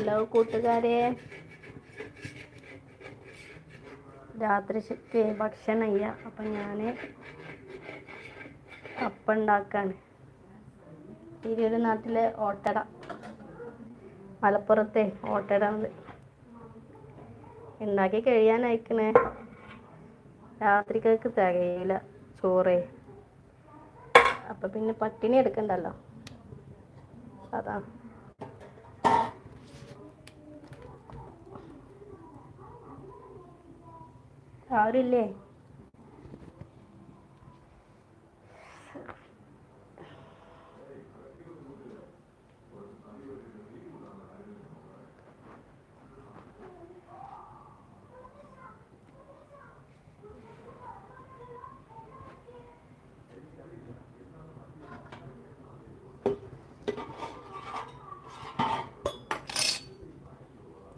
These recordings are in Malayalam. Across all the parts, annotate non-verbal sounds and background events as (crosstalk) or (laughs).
ഹലോ കൂട്ടുകാരെ. രാത്രിക്ക് ഭക്ഷണമില്ല. അപ്പം ഞാൻ അപ്പം ഉണ്ടാക്കാണ്. തിരൂര് നാട്ടിലെ ഓട്ടട. മലപ്പുറത്തെ ഓട്ടട ഉണ്ടാക്കി കഴിയാൻ അയക്കണേ രാത്രിക്കൊക്കെ തികയില്ല ചോറേ. അപ്പം പിന്നെ പട്ടിണി എടുക്കണ്ടല്ലോ. അതാ. ആരുമില്ലേ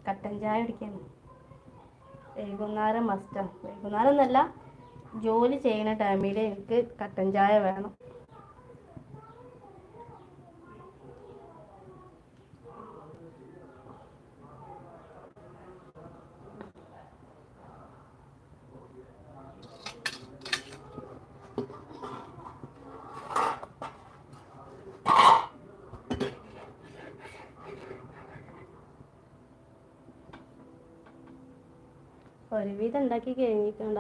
കട്ടൻ ചായ കുടിക്കാൻ വൈകുന്നേരം മസ്റ്റാണ് വൈകുന്നേരം എന്നല്ല ജോലി ചെയ്യുന്ന ടൈമിൽ എനിക്ക് കട്ടൻ ചായ വേണം. ഒരുവിധം ഉണ്ടാക്കി കഴിഞ്ഞിട്ടുണ്ട?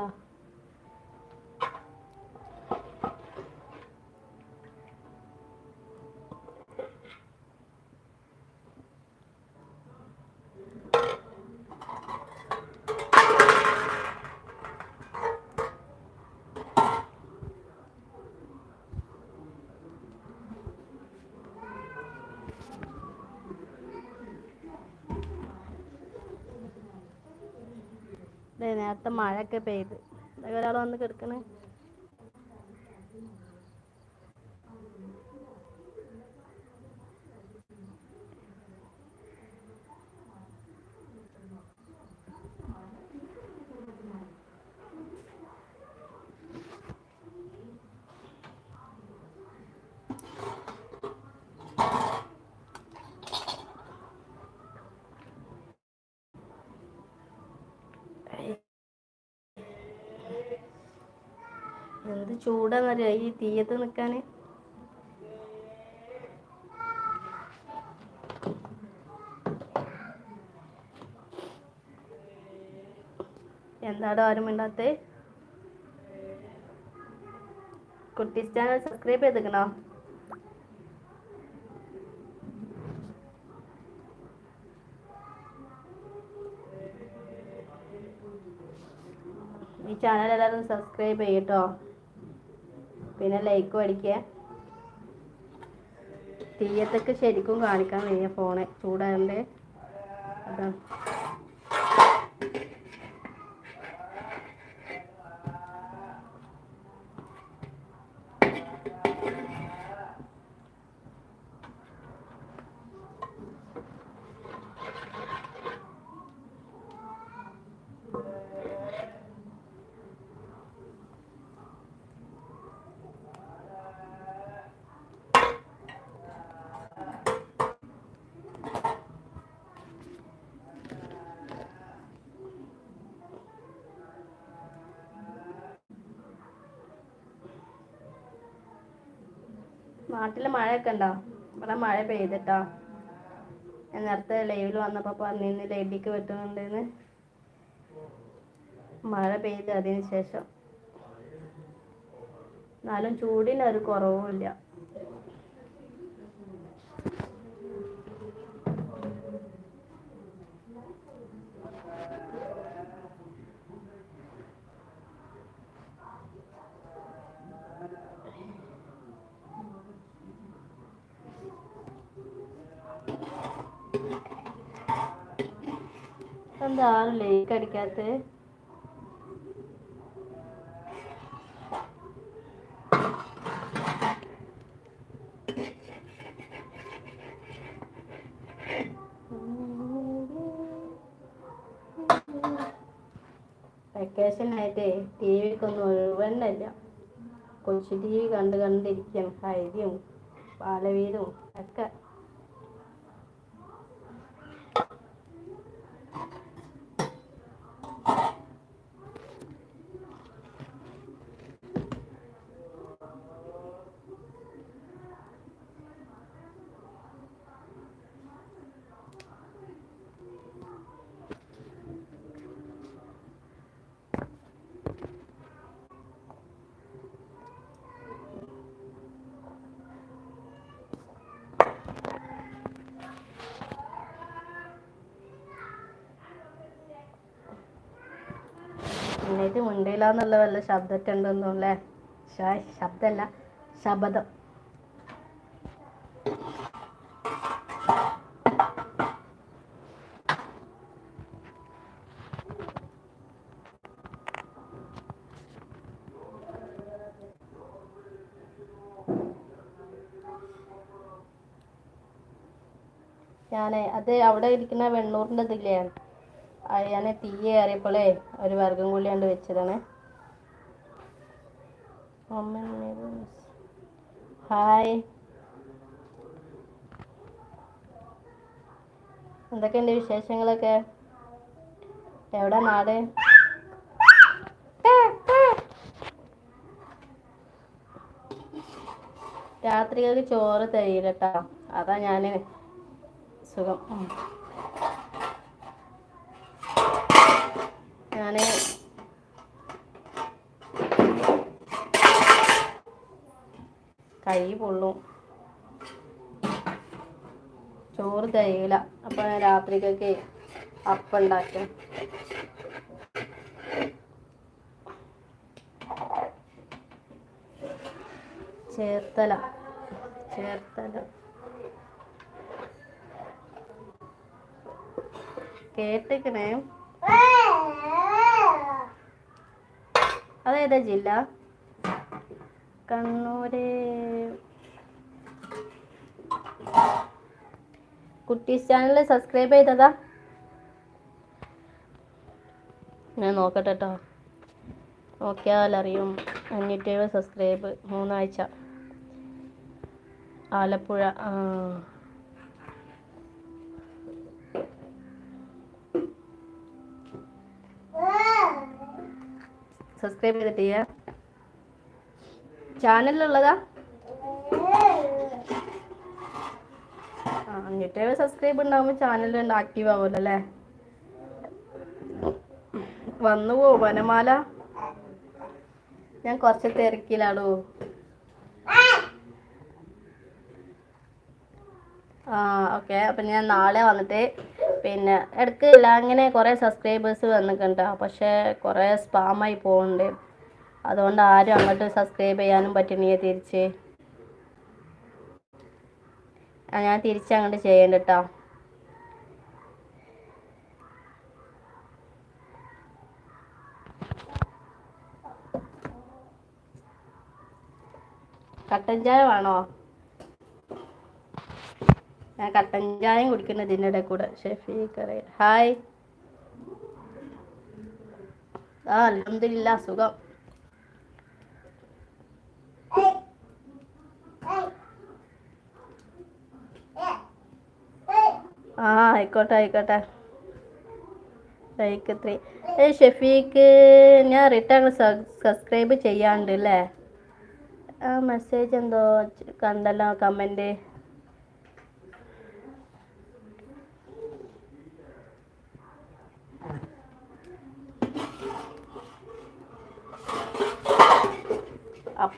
നേരത്തെ മഴയൊക്കെ പെയ്ത്. ഒരാൾ വന്ന് കിടക്കണേ എന്ത് ചൂടാന്നറിയോ ഈ തീയത്ത് നിൽക്കാൻ എന്താടോ ആരും മിണ്ടാത്തേ? കുട്ടീസ് ചാനൽ സബ്സ്ക്രൈബ് ചെയ്തിക്കണോ? ഈ ചാനൽ എല്ലാവരും സബ്സ്ക്രൈബ് ചെയ്യട്ടോ പിന്നെ ലൈക്ക് അടിക്കുക തീയത്തൊക്കെ ശരിക്കും കാണിക്കാൻ വയ്യ ഫോണ് ചൂടായതുകൊണ്ട് അതാണ് നാട്ടിൽ മഴയൊക്കെ ഉണ്ടോ ഇവിടെ മഴ പെയ്തിട്ടോ? ഞാൻ നേരത്തെ ലൈവിൽ വന്നപ്പോൾ പറഞ്ഞിരുന്നു ലൈബിക്ക് വെട്ടുന്നുണ്ടെന്ന് മഴ പെയ്ത് അതിന് ശേഷം. എന്നാലും ചൂടിന് ഒരു കുറവുമില്ല. എന്താ ആരും ലേക്ക് അടിക്കാത്ത ടി വിക്കൊന്നും ഒഴിവന്നില്ല കൊച്ചു ടി വി കണ്ട് കണ്ടിരിക്കും ഹരിയും ബാലവീരും ഒക്കെ. തീരെ മുണ്ടില്ല എന്നുള്ള വല്ല ശബ്ദമൊക്കെ ഉണ്ടെന്നോ അല്ലേ ശബ്ദമല്ല ശബദം ഞാനേ അത് അവിടെ ഇരിക്കുന്ന വെണ്ണൂറിന്റെ ഇതില്ലേ ഞാൻ തീ കയറിയപ്പോഴേ ഒരു വർഗം കൂടി കൊണ്ട് വെച്ചതാണ് ഹായ് എന്തൊക്കെയുണ്ട് വിശേഷങ്ങളൊക്കെ? എവിടെ നാട്? രാത്രികൾക്ക് ചോറ് തരില്ലട്ടോ അതാ ഞാൻ സുഖം. ഞാൻ കൈ പൊള്ളും. ചോറ് തികയില്ല അപ്പോൾ ഞാൻ രാത്രിക്കൊക്കെ അപ്പം ഉണ്ടാക്കും. ചേർത്തല. ചേർത്തല. കേട്ടിക്കണേ? അതേതാ ജില്ല? കണ്ണൂര്. കുട്ടീസ് ചാനൽ സബ്സ്ക്രൈബ് ചെയ്തതാ? ഞാൻ നോക്കട്ടെ കേട്ടോ നോക്കിയാൽ അറിയും. അഞ്ഞൂറ്റി എഴുപത് സബ്സ്ക്രൈബ് മൂന്നാഴ്ച. ആലപ്പുഴ ആ. സബ്സ്ക്രൈബ് ചെയ്തിട്ട് ചെയ്യാ ചാനലിലുള്ളതാ അഞ്ഞൂറ്റേഴ് സബ്സ്ക്രൈബ് ഉണ്ടാകുമ്പോൾ ചാനൽ ആക്റ്റീവ് ആവുമല്ലോ അല്ലേ? വന്നു പോ വനമാല. ഞാൻ കുറച്ച് തിരക്കിലാടോ ആ ഓക്കെ. അപ്പം ഞാൻ നാളെ വന്നിട്ട് പിന്നെ ഇടയ്ക്ക് ഇല്ല അങ്ങനെ കുറേ സബ്സ്ക്രൈബേഴ്സ് വന്നിട്ടുണ്ട് പക്ഷേ കുറേ സ്പാമായി പോകുന്നുണ്ട് അതുകൊണ്ട് ആരും അങ്ങോട്ട് സബ്സ്ക്രൈബ് ചെയ്യാനും പറ്റണില്ല തിരിച്ച്. ആ ഞാൻ തിരിച്ച് അങ്ങോട്ട് ചെയ്യണ്ട കേട്ടോ കട്ടൻ ചായ വേണോ? ഞാൻ കട്ടൻ ചായയും കുടിക്കുന്ന ഇതിന്റെ കൂടെ. ഷെഫീഖ് ഹായ്. ആ അലഹമില്ല സുഖം. ആ ആയിക്കോട്ടെ ആയിക്കോട്ടെ. ലൈക്ക് ഷെഫീക്ക് ഞാൻ റിട്ടേൺ സബ്സ്ക്രൈബ് ചെയ്യാണ്ട് അല്ലേ ആ മെസ്സേജ് എന്തോ കണ്ടല്ലോ കമന്റ്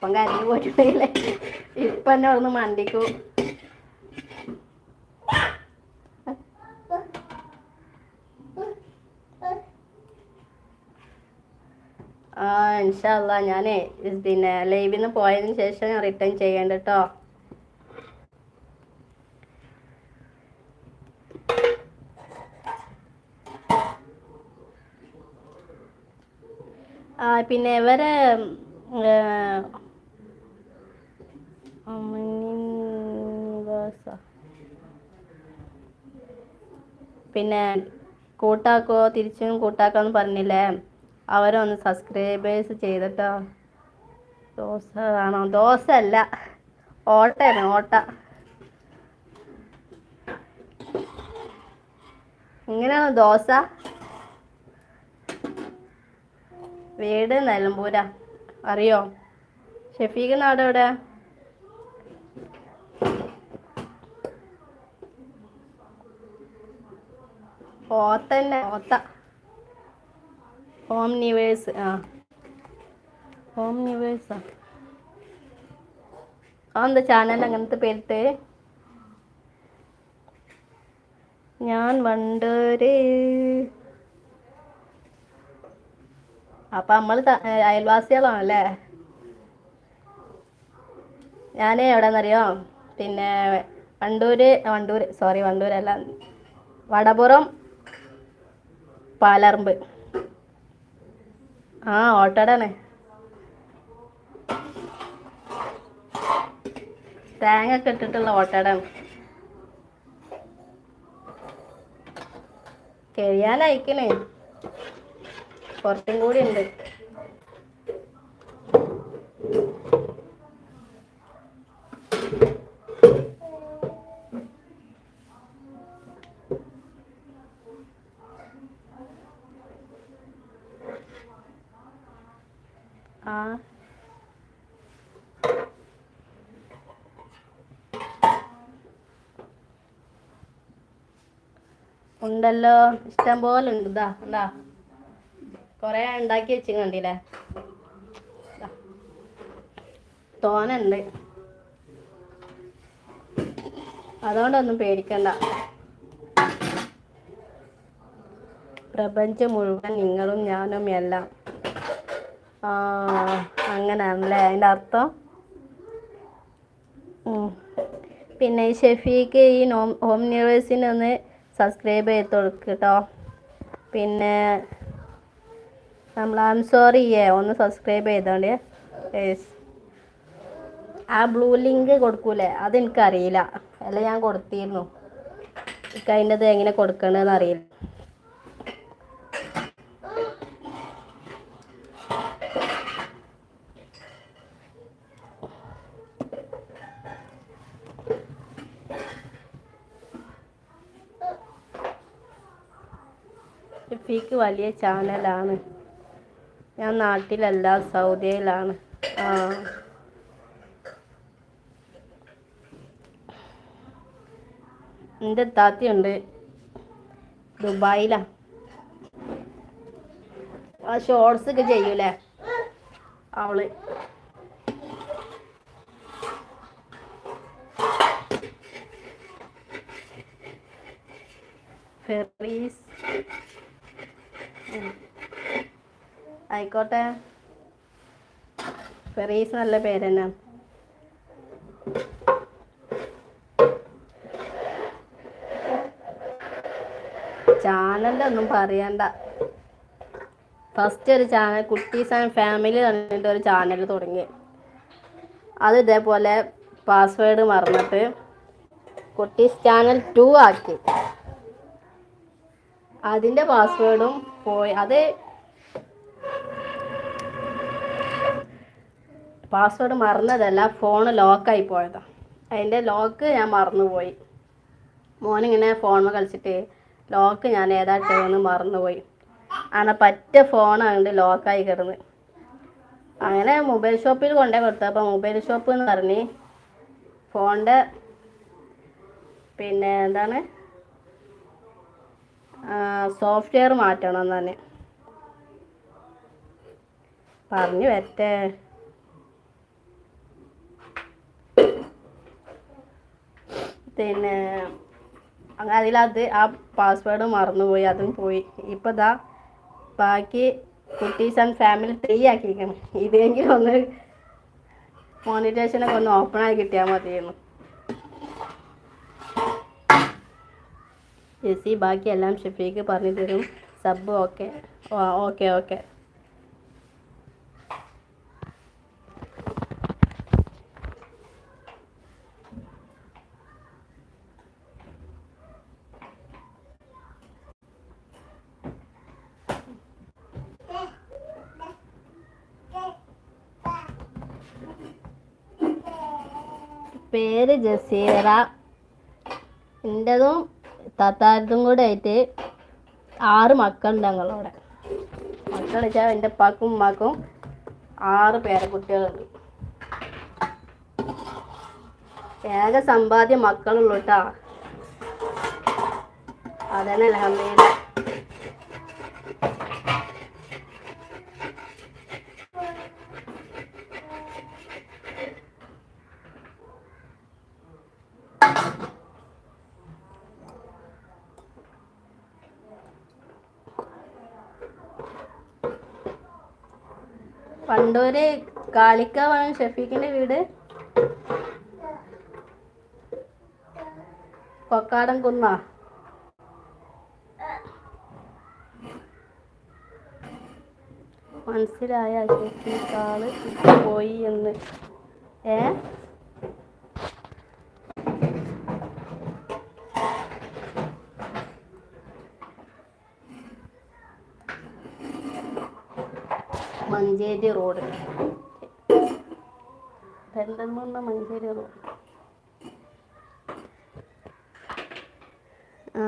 അപ്പം കരഞ്ഞു പോയിട്ടുണ്ടെങ്കിലേ ഇപ്പം എന്നെ ഒന്ന് മണ്ടിക്കൂ. ആ ഇൻഷല്ല ഞാനേ പിന്നെ ലൈവിൽ നിന്ന് പോയതിന് ശേഷം ഞാൻ റിട്ടേൺ ചെയ്യേണ്ട കേട്ടോ പിന്നെ ഇവരെ പിന്നെ കൂട്ടാക്കോ തിരിച്ചും കൂട്ടാക്കാന്ന് പറഞ്ഞില്ലേ? അവരെ ഒന്ന് സബ്സ്ക്രൈബേഴ്സ് ചെയ്തിട്ടോ. ദോശ ആണോ? ദോശ അല്ല. ഓട്ടയാണ് ഓട്ട. ഇങ്ങനെയാണോ ദോശ? വീട് നിലമ്പൂര. അറിയോ? ഷെഫീഖ് നാട് ഓത്തന്നെ ഓത്ത ഹോം നിവേഴ്സ് ആ. ഹോം നിവേഴ്സാ ആ. എന്താ ചാനൽ അങ്ങനത്തെ പേരിട്ട്? ഞാൻ വണ്ടര് അപ്പൊ നമ്മൾ അയൽവാസികളാണല്ലേ? ഞാൻ എവിടെന്നറിയോ? പിന്നെ വണ്ടൂര് വണ്ടൂര് സോറി വണ്ടൂരല്ല. വടപുറം പാലർമ്പ് ആ ഓട്ടോടാണ്. തേങ്ങ ഒക്കെ ഇട്ടിട്ടുള്ള ഓട്ടോടാണ്. കഴിയാനായിക്കണേ കുറച്ചും കൂടി ഉണ്ട് ആ ഉണ്ടല്ലോ. ഇഷ്ടം പോലെ ഉണ്ട്. ഇതാ എന്താ കൊറേ ഉണ്ടാക്കി വെച്ചു കണ്ടില്ലേ. തോനുണ്ട് അതുകൊണ്ടൊന്നും പേടിക്കണ്ട. പ്രപഞ്ചം മുഴുവൻ നിങ്ങളും ഞാനും എല്ലാം. അങ്ങനെയാണല്ലേ? അതിന്റെ അർത്ഥം. പിന്നെ ഷെഫീക്ക് ഈ നോം ഹോം ന്യൂവേഴ്സിനൊന്ന് സബ്സ്ക്രൈബ് ചെയ്ത് കൊടുക്കുക കേട്ടോ പിന്നെ നമ്മൾ ഐം സോറി ഏ ഒന്ന് സബ്സ്ക്രൈബ് ചെയ്തോണ്ട്. ആ ബ്ലൂ ലിങ്ക് കൊടുക്കൂലേ? അതെനിക്കറിയില്ല. അല്ല ഞാൻ കൊടുത്തിരുന്നു. എനിക്ക് അതിന്റെത് എങ്ങനെ കൊടുക്കണമെന്ന് അറിയില്ല. ഷെഫീക്ക് വലിയ ചാനലാണ്. ഞാൻ നാട്ടിലല്ല സൗദിയിലാണ്. ആ. എന്റെ താത്തയുണ്ട്. ദുബായിലാ. ആ ഷോർട്സ് ഒക്കെ ചെയ്യൂലേ? അവൾ. ഫെറീസ്. ആയിക്കോട്ടെ. ഫെറീസ് നല്ല പേര് തന്നെ ചാനലിന്റെ ഒന്നും പറയണ്ട. ഫസ്റ്റ് ഒരു ചാനൽ കുട്ടീസ് ആൻഡ് ഫാമിലി പറഞ്ഞിട്ട് ഒരു ചാനൽ തുടങ്ങി. അത് ഇതേപോലെ പാസ്വേഡ് മറന്നിട്ട് കുട്ടീസ് ചാനൽ ടു ആക്കി. അതിന്റെ പാസ്വേഡും പോയി. അത് പാസ്വേഡ് മറന്നതല്ല ഫോൺ ലോക്കായി പോയതാ. അതിന്റെ ലോക്ക് ഞാൻ മറന്നുപോയി. മോനിങ്ങനെ ഫോണിൽ കളിച്ചിട്ട് ലോക്ക് ഞാൻ ഏതാ മറന്നുപോയി. അങ്ങനെ പറ്റ ഫോണാണ്ട് ലോക്കായി കിടന്ന്. അങ്ങനെ മൊബൈൽ ഷോപ്പിൽ കൊണ്ടേ കൊടുത്തത്. അപ്പോൾ മൊബൈൽ ഷോപ്പ് എന്ന് പറഞ്ഞ് ഫോണിന്റെ പിന്നെ എന്താണ്? സോഫ്റ്റ്വെയർ മാറ്റണം തന്നെ പറഞ്ഞു വരട്ടെ. പിന്നെ അങ്ങനെ അതിലത് ആ പാസ്വേഡ് മറന്നുപോയി അതും പോയി. ഇപ്പം ഇതാ ബാക്കി കുട്ടീസ് ആൻഡ് ഫാമിലി ത്രീ ആക്കിയിരിക്കണം. ഇതെങ്കിലും ഒന്ന് മോണിറ്റേഷനൊക്കെ ഒന്ന് ഓപ്പൺ ആയി കിട്ടിയാൽ മതിയായിരുന്നു. ജെസി ബാക്കിയെല്ലാം ഷെഫീക്ക് പറഞ്ഞു തരും. സബ് ഓക്കെ. Okay okay. പേര് ജസീറ. എന്റെതും താത്താരതും കൂടെ ആയിട്ട് ആറ് മക്കളുണ്ട് ഞങ്ങളവിടെ. മക്കൾ വെച്ചാൽ എന്റെ ഉപ്പാക്കും ഉമ്മാക്കും ആറ് പേരക്കുട്ടികളുണ്ട് ഏക സമ്പാദ്യം മക്കളുള്ളൂ കേട്ടാ അതന്നെ അലഹമ്മയില്ല പണ്ടൂര് കാളിക്കാവാണ് ഷഫീഖിന്റെ വീട്. കൊക്കാടൻ കുന്ന. മനസ്സിലായ? ഷഫീഖ് ആൾ പോയി എന്ന്. ഏ? മഞ്ചേരി റോഡ്. പെരിന്തൽമണ്ണ മഞ്ചേരി റോഡ്. ആ.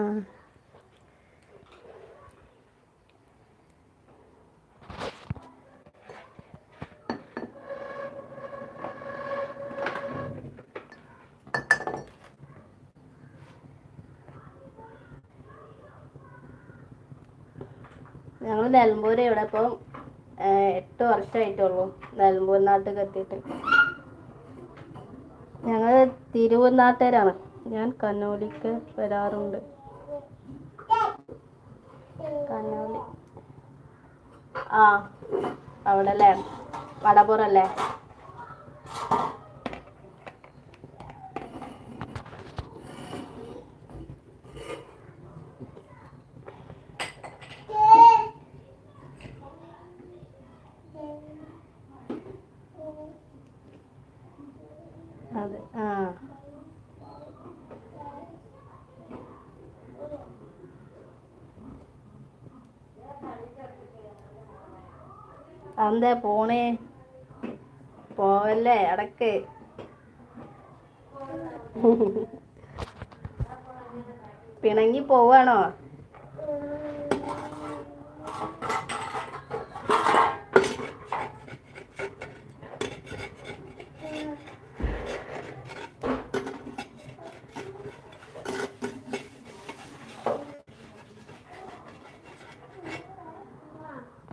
ഞങ്ങൾ നിലമ്പൂർ ഇവിടെ ഇപ്പം എട്ട് വർഷമായിട്ടുള്ളൂ നിലമ്പൂർ നാട്ടിൽ എത്തിയിട്ട്. ഞങ്ങൾ തിരുവനാട്ടുകാരാണ് ഞാൻ കണ്ണൂരിക്ക് വരാറുണ്ട്. കന്നോലി. ആ അവിടെ അല്ലേ വടപുറല്ലേ അതെ ആ അതെന്താ പോണേ. പോവല്ലേ അടക്ക് പിണങ്ങി പോവാണോ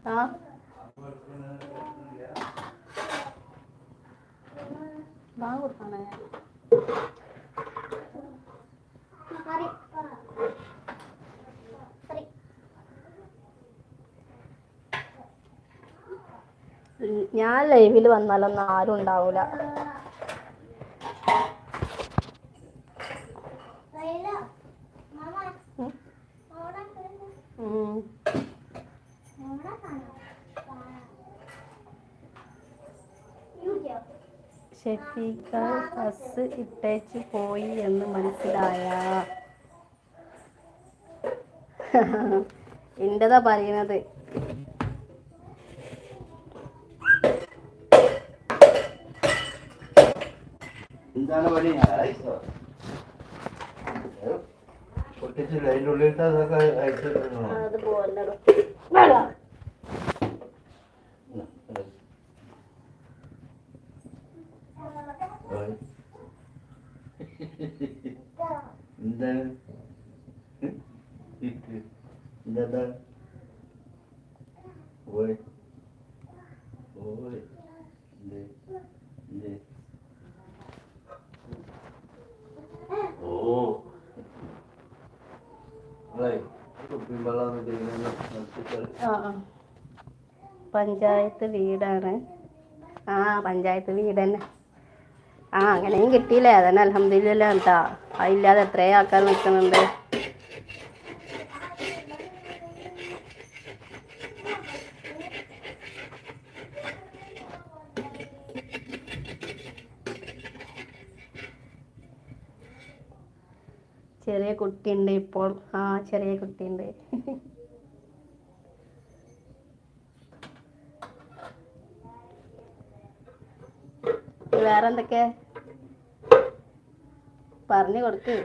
ആ ബാങ്ക് കൊടുക്കാണേ ഉം, ഞാൻ ലൈവിൽ വന്നാലൊന്നും ആരും ഉണ്ടാവൂല. ഷെഫീഖ ബസ് ഇട്ടേച്ച് പോയി എന്ന് മനസ്സിലായ. (laughs) എന്റേതാ പറയണത് എന്താണ് പണി? അയച്ചോ പൊട്ടിച്ചില്ല അതിന്റെ ഉള്ളിലത്തെ അതൊക്കെ അയച്ചു അത് പോലടോ വേടാ. എന്താണ് എന്താ ഓയ് ഓയ് എന്തേ എന്തേ ഓ അല്ലേ കുപ്പിയും വെള്ളം ചെയ്യുന്ന ആ ആ. പഞ്ചായത്ത് വീടാണ്. ആ പഞ്ചായത്ത് വീട് തന്നെ. ആ അങ്ങനെയും കിട്ടിയില്ലേ? അതന്നെ അലഹമില്ല കേട്ടാ അതില്ലാതെ എത്രയോ ആൾക്കാർ നിൽക്കുന്നുണ്ട്? ചെറിയ കുട്ടിയുണ്ട് ഇപ്പോൾ. ആ ചെറിയ കുട്ടിയുണ്ട്. വേറെ എന്തൊക്കെ? പറഞ്ഞു കൊടുക്ക്.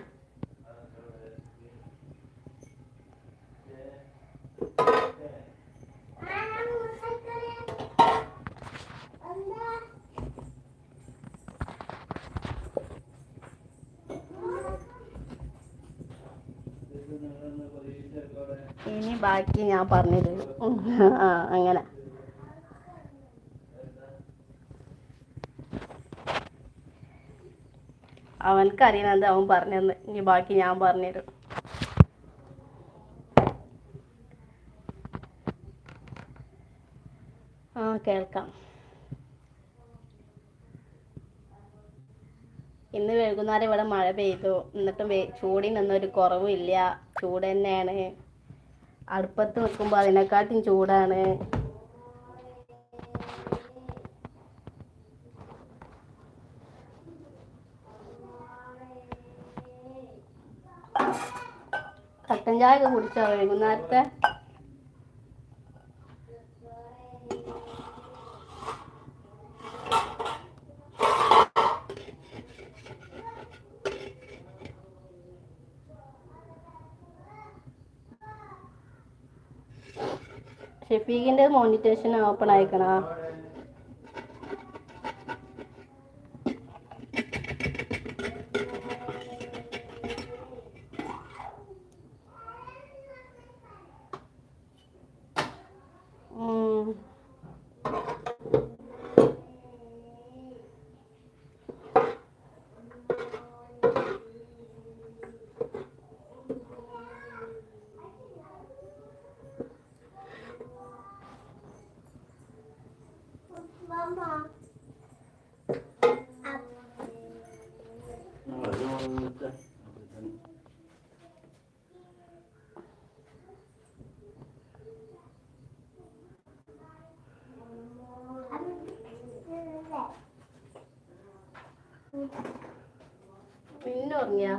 ഇനി ബാക്കി ഞാൻ പറഞ്ഞു ആ അങ്ങനെ. എനിക്കറിയണം എന്താ അവൻ പറഞ്ഞെന്ന്. ഇനി ബാക്കി ഞാൻ പറഞ്ഞുതരും. ആ കേൾക്കാം. ഇന്ന് വൈകുന്നേരം ഇവിടെ മഴ പെയ്തു. എന്നിട്ടും ചൂടിനൊന്നും ഒരു ഇല്ല. ചൂട് തന്നെയാണ്. അടുപ്പത്ത് നിൽക്കുമ്പോൾ അതിനെക്കാട്ടും ചൂടാണ്. ഒക്കെ കുടിച്ചോ വൈകുന്നേരത്തെ. ഷെഫീഖിന്റെ മോണിറ്റേഷൻ ഓപ്പൺ ആയിക്കണ? പിന്നെ ഉറങ്ങിയാ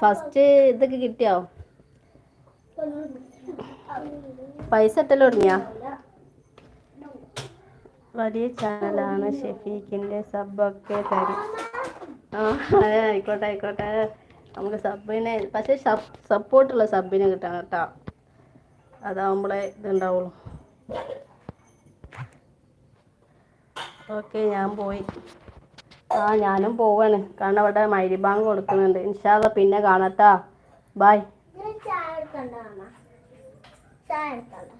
ഫസ്റ്റ് ഇതൊക്കെ കിട്ടിയോ? പൈസ ഇട്ടല്ലോ തുടങ്ങിയാ? വലിയ ചാനലാണ് ഷെഫീഖിന്റെ സബൊക്കെ തരും. ആ അതെ ആയിക്കോട്ടെ ആയിക്കോട്ടെ. നമുക്ക് സബിനെ പക്ഷെ സപ്പോർട്ടുള്ള സബിനെ കിട്ടണം കേട്ടോ. അതാവുമ്പോളേ ഇതുണ്ടാവുള്ളൂ. ഓക്കെ ഞാൻ പോയി. ആ ഞാനും പോവാണ്. കാരണം അവിടെ മൈരിബാങ്ക് കൊടുക്കുന്നുണ്ട്. ഇൻഷാദ പിന്നെ കാണട്ടാ. ബായ് ചായ എടുക്കണ്ട ചായ എടുക്കണ്ട